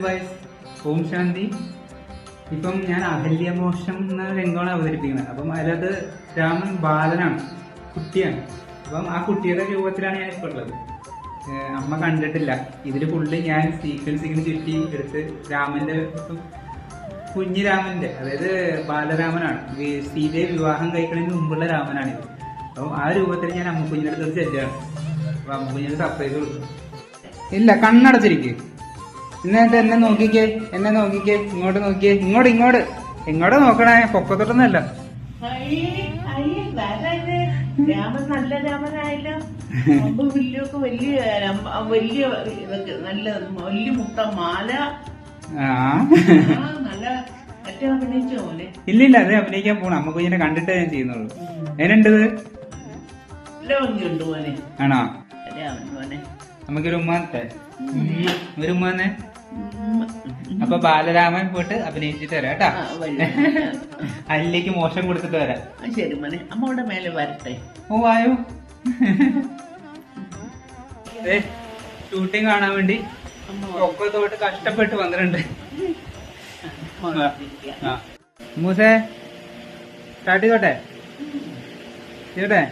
ഓം ശാന്തി. ഇപ്പം ഞാൻ അഹല്യമോക്ഷം എന്ന രംഗമാണ് അവതരിപ്പിക്കുന്നത്. അപ്പം അതിലത് രാമൻ ബാലനാണ് കുട്ടിയാണ്. അപ്പം ആ കുട്ടിയുടെ രൂപത്തിലാണ് ഞാൻ ഇപ്പോൾ ഉള്ളത് അമ്മ കണ്ടിട്ടില്ല. ഇതിൽ ഫുള്ള് ഞാൻ സീക്വൻസ് ചുറ്റി എടുത്ത് രാമന്റെ കുഞ്ഞു രാമന്റെ അതായത് ബാലരാമനാണ്. സീതയെ വിവാഹം കഴിക്കുന്നതിന് മുമ്പുള്ള രാമനാണിത് അപ്പം ആ രൂപത്തിൽ ഞാൻ അമ്മ അടുത്ത് ചെല്ലുകയാണ് അപ്പൊ കുഞ്ഞിനെ സർപ്രൈസ് കൊടുക്കും ഇല്ല കണ്ണടച്ചിരിക്കും. എന്നിട്ട് എന്നെ നോക്കിക്കേ? എന്നെ നോക്കിക്കേ? ഇങ്ങോട്ട് നോക്കിയേ? ഇങ്ങോട്ട് ഇങ്ങോട്ട്. ഇങ്ങോട്ട് നോക്കണേ പൊക്കത്തോട്ടൊന്നല്ല? രാമൻ നല്ല രാമനായല്ലോ. അമ്പ് വില്ലൊക്കെ വലിയ അമ്പ- വലിയ ഇതൊക്കെ നല്ല വലിയ മുട്ട മാല. നല്ല ഇല്ല ഇല്ലില്ല അത് അഭിനയിക്കാൻ പോണം. അമ്മ കുഞ്ഞിനെ കണ്ടിട്ട് ഞാൻ ചെയ്യുന്നുള്ളൂ. എന്നുണ്ടത് ആണോ? നമുക്കൊരു ഉമ്മാനത്തെ ഒരു ഉമ്മാനെ അപ്പൊ ബാലരാമൻ പോയിട്ട് അഭിനയിച്ചിട്ട് വരാം കേട്ടാ. അല്ലേക്ക്. മോശം കൊടുത്തിട്ട് വരാം. ശരി മോനെ. അമ്മയുടെ മേലെ വരട്ടെ. ഓ ആയോ ഷൂട്ടിംഗ് കാണാൻ വേണ്ടി ഒക്കെ തോട്ട് കഷ്ടപ്പെട്ട് വന്നിട്ടുണ്ട്. മൂസേ സ്റ്റാർട്ട് ചെയ്തോട്ടെ? ചെയ്തോട്ടെ?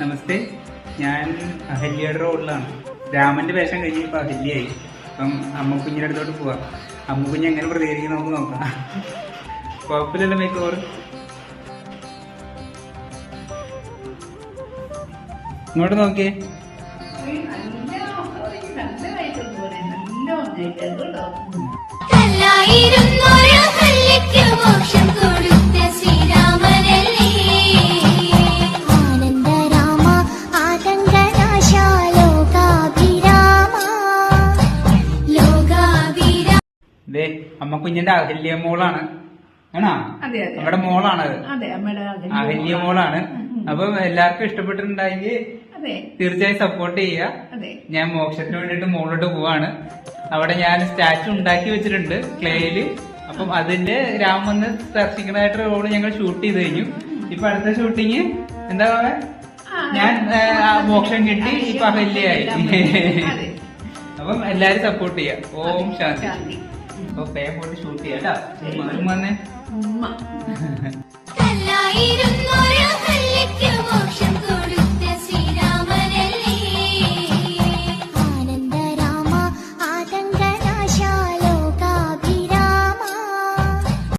നമസ്തേ. ഞാൻ അഹല്യയുടെ റോഡിലാണ് രാമന്റെ വേഷം കഴിഞ്ഞ് ഇപ്പൊ അഹല്യായി അപ്പം അമ്മ കുഞ്ഞിന്റെ അടുത്തോട്ട് പോവാം. അമ്മ കുഞ്ഞ് എങ്ങനെ പ്രതികരിക്കുന്നു നമുക്ക് നോക്കാം. കുഴപ്പമില്ലല്ലോ മേക്ക് ഓർ ഇങ്ങോട്ട് നോക്കിയേ. നല്ല ദേ അമ്മ കുഞ്ഞിന്റെ അഹല്യ മോളാണ്. ആണോ? നമ്മുടെ മോളാണ്. അഹല്യ മോളാണ്. അപ്പൊ എല്ലാവർക്കും ഇഷ്ടപ്പെട്ടിട്ടുണ്ടായെങ്കിൽ തീർച്ചയായും സപ്പോർട്ട് ചെയ്യുക. ഞാൻ മോക്ഷത്തിന് വേണ്ടിയിട്ട് മുകളിലോട്ട് പോവാണ്. അവിടെ ഞാൻ സ്റ്റാച്ചു ഉണ്ടാക്കി വെച്ചിട്ടുണ്ട് ക്ലേയിൽ. അപ്പം അതിന്റെ രാമൻ വന്ന് ദർശിക്കുന്നതായിട്ട് റോഡ് ഞങ്ങൾ ഷൂട്ട് ചെയ്ത് കഴിഞ്ഞു. ഇപ്പൊ അടുത്ത ഷൂട്ടിങ് എന്താ പറയാ? ഞാൻ മോക്ഷം കിട്ടി ഇപ്പൊ അഹല്യായി. അപ്പം എല്ലാരും സപ്പോർട്ട് ചെയ്യാം ഓം ശാന്തി. അപ്പൊ പേ പോയിട്ട് ഷൂട്ട് ചെയ്യാം കേട്ടോ? ഉമ്മ.